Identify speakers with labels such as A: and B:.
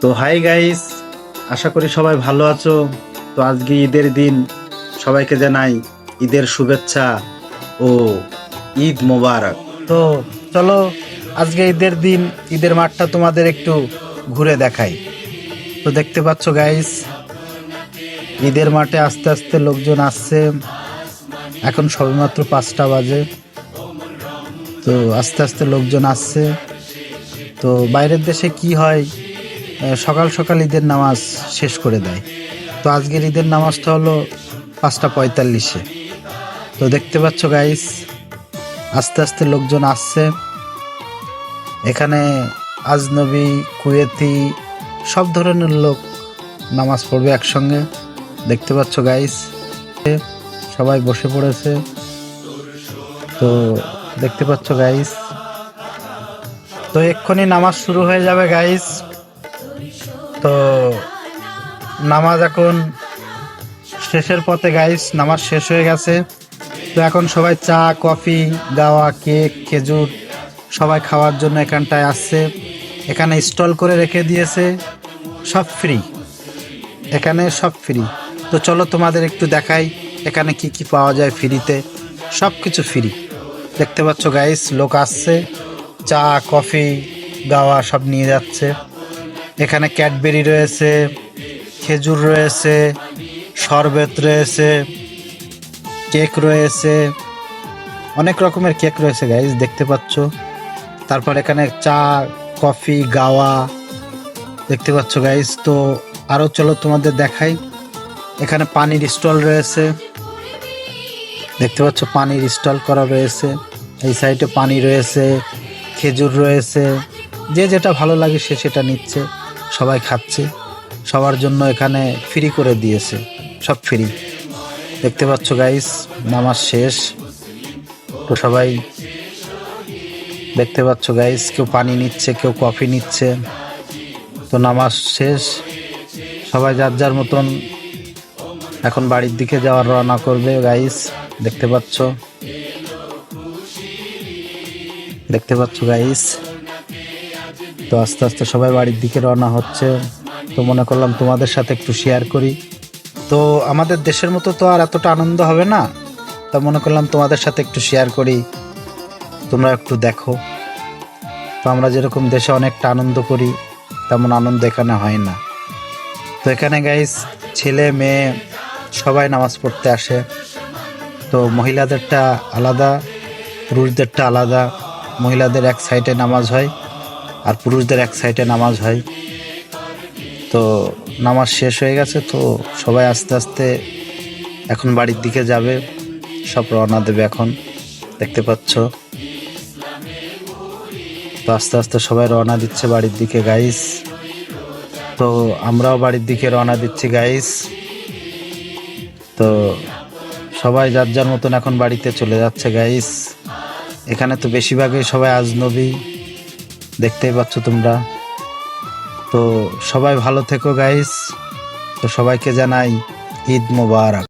A: তো hi guys, আশা করি সবাই ভালো আছো। তো আজকে ঈদের দিন, সবাইকে জানাই ঈদের শুভেচ্ছা ও ঈদ মোবারক। তো চলো, আজকে ঈদের দিন, ঈদের মাঠটা তোমাদের একটু ঘুরে দেখাই। তো দেখতে পাচ্ছ গাইস, ঈদের মাঠে আস্তে আস্তে লোকজন আসছে। এখন সবেমাত্র পাঁচটা বাজে। তো আস্তে আস্তে লোকজন আসছে। তো বাইরের দেশে কি হয় সকাল সকাল ঈদের নামাজ শেষ করে দেয়। তো আজকের ঈদের নামাজটা হলো পাঁচটা পঁয়তাল্লিশে। তো দেখতে পাচ্ছ গাইস আস্তে আস্তে লোকজন আসছে। এখানে আজনবী, কুয়েতি, সব ধরনের লোক নামাজ পড়বে একসঙ্গে। দেখতে পাচ্ছ গাইস সবাই বসে পড়েছে। তো দেখতে পাচ্ছ গাইস তো এক্ষুনি নামাজ শুরু হয়ে যাবে গাইস তো নামাজ এখন শেষের পথে গাইস নামাজ শেষ হয়ে গেছে। তো এখন সবাই চা, কফি গাওয়া কেক, খেজুর সবাই খাওয়ার জন্য এখানটায় আসছে। এখানে স্টল করে রেখে দিয়েছে। সব ফ্রি এখানে সব ফ্রি তো চলো তোমাদের একটু দেখাই, এখানে কি কি পাওয়া যায় ফ্রিতে সব কিছু ফ্রি দেখতে পাচ্ছ গাইস লোক আসছে, চা, কফি গাওয়া সব নিয়ে যাচ্ছে। এখানে ক্যাডবেরি রয়েছে, খেজুর রয়েছে, শরবত রয়েছে, কেক রয়েছে, অনেক রকমের কেক রয়েছে গাইস দেখতে পাচ্ছ। তারপর এখানে চা, কফি, গাওয়া, দেখতে পাচ্ছ গাইজ তো আরও চলো তোমাদের দেখাই। এখানে পানির স্টল রয়েছে। দেখতে পাচ্ছ পানির স্টল করা রয়েছে। এই সাইডে পানি রয়েছে, খেজুর রয়েছে। যে যেটা ভালো লাগে সে সেটা নিচ্ছে। সবাই খাচ্ছে, সবার জন্য এখানে ফ্রি করে দিয়েছে, সব ফ্রি দেখতে পাচ্ছ গাইস নামাজ শেষ। তো সবাই দেখতে পাচ্ছ গাইস কেউ পানি নিচ্ছে, কেউ কফি নিচ্ছে। তো নামাজ শেষ। সবাই যার যার মতন এখন বাড়ির দিকে যাওয়ার রওনা করবে গাইস দেখতে পাচ্ছ। দেখতে পাচ্ছ গাইস তো আস্তে আস্তে সবাই বাড়ির দিকে রওনা হচ্ছে। তো মনে করলাম তোমাদের সাথে একটু শেয়ার করি। তো আমাদের দেশের মতো তো আর এতটা আনন্দ হবে না। তা মনে করলাম তোমাদের সাথে একটু শেয়ার করি। তোমরা একটু দেখো। তো আমরা যেরকম দেশে অনেকটা আনন্দ করি, তেমন আনন্দ এখানে হয় না। তো এখানে গাইস ছেলে, মেয়ে সবাই নামাজ পড়তে আসে। তো মহিলাদেরটা আলাদা, পুরুষদেরটা আলাদা। মহিলাদের এক সাইডে নামাজ হয়। আর পুরুষদের এক সাইডে নামাজ হয়। তো নামাজ শেষ হয়ে গেছে, তো সবাই আস্তে আস্তে এখন বাড়ির দিকে যাবে। সব রওনা দেবে এখন, দেখতে পাচ্ছ। তো আস্তে আস্তে সবাই রওনা দিচ্ছে বাড়ির দিকে গাইস তো আমরাও বাড়ির দিকে রওনা দিচ্ছি গাইস তো সবাই যার যার মতন এখন বাড়িতে চলে যাচ্ছে গাইস এখানে তো বেশিরভাগই সবাই আজনবী। দেখতেই পাচ্ছ তোমরা। তো সবাই ভালো থেকো গাইস তো সবাইকে জানাই ঈদ মোবারক।